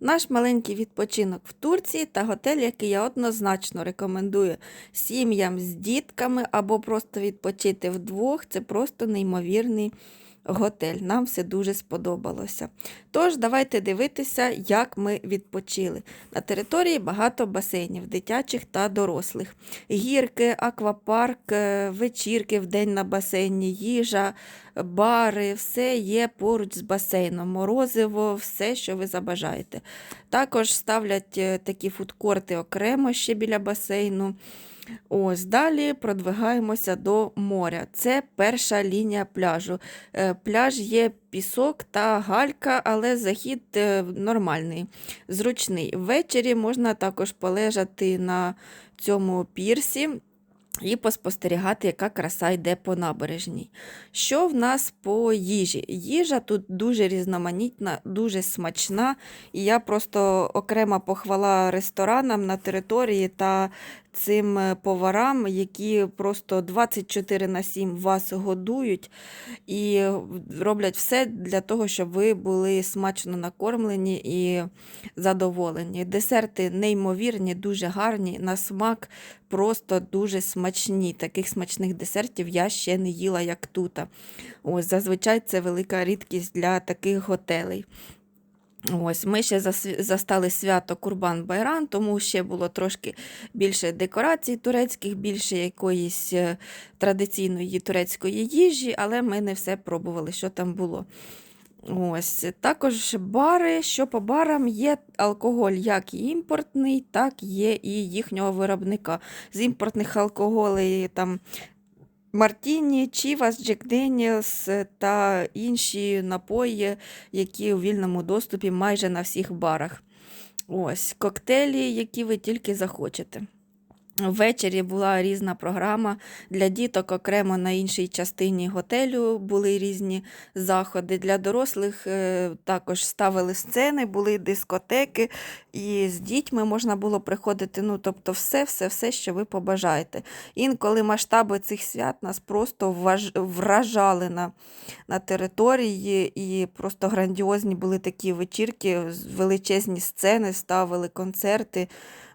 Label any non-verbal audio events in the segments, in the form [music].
Наш маленький відпочинок в Турції та готель, який я однозначно рекомендую сім'ям з дітками або просто відпочити вдвох. Це просто неймовірний готель. Нам все дуже сподобалося. Тож, давайте дивитися, як ми відпочили. На території багато басейнів, дитячих та дорослих. Гірки, аквапарк, е, вечірки в день на басейні, їжа, бари, все є поруч з басейном, морозиво, все, що ви забажаєте. Також ставлять е, такі фудкорти окремо ще біля басейну. Ось далі продвигаємося до моря. Це перша лінія пляжу. Е, Пляж є пісок та галька, але захід е, нормальний, зручний. Ввечері можна також полежати на цьому пірсі. І поспостерігати, яка краса йде по набережній. Що в нас по їжі? Їжа тут дуже різноманітна, дуже смачна. І я просто окрема похвала ресторанам на території та цим е, поварам, які просто 24 на 7 вас годують і роблять все для того, щоб ви були смачно накормлені і задоволені. Десерти неймовірні, дуже гарні, на смак просто дуже смачні. Таких смачних десертів я ще не їла, як тут. Ось, зазвичай це велика рідкість для таких готелей. Ось, Ми ще застали свято Курбан Байран, тому ще було трошки більше декорацій турецьких, більше якоїсь е, традиційної турецької їжі, але ми не все пробували, що там було. Ось, також бари, що по барам є алкоголь як і імпортний, так є і їхнього виробника. З імпортних алкоголей там Мартіні, Чівас, Джек Деніелс та інші напої, які у вільному доступі майже на всіх барах. Ось коктейлі, які ви тільки захочете. Ввечері була різна програма для діток окремо на іншій частині готелю були різні заходи. Для дорослих е, також ставили сцени, були дискотеки, і з дітьми можна було приходити. Ну, тобто, все, все, все, що ви побажаєте. Інколи масштаби цих свят нас просто вражали на, на території, і просто грандіозні були такі вечірки, величезні сцени ставили, концерти.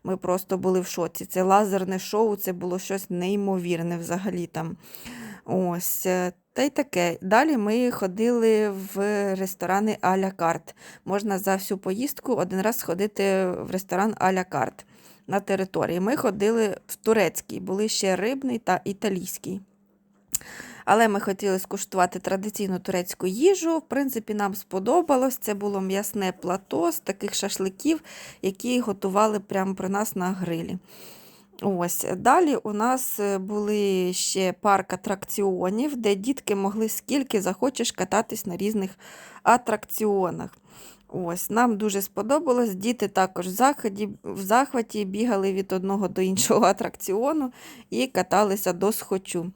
Ми просто були в шоці. Це лазерне шоу, це було щось неймовірне взагалі там. Ось. е, Та й таке. Далі ми ходили в ресторани а-ля карт. Можна за всю поїздку один раз сходити в ресторан а-ля карт на території. Ми ходили в турецький, були ще рибний та італійський. Але ми хотіли скуштувати традиційну турецьку їжу. В принципі, нам сподобалось. Це було м'ясне плато з таких шашликів, які готували прямо при нас на грилі. Ось. Далі у нас е, були ще парк атракціонів, де дітки могли скільки захочеш кататись на різних атракціонах. Ось, нам дуже сподобалось. Діти також в захваті, в захваті бігали від одного до іншого [laughs] атракціону і каталися до схочу.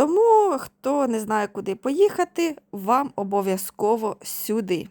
Тому, хто не знає, куди поїхати, вам обов'язково сюди.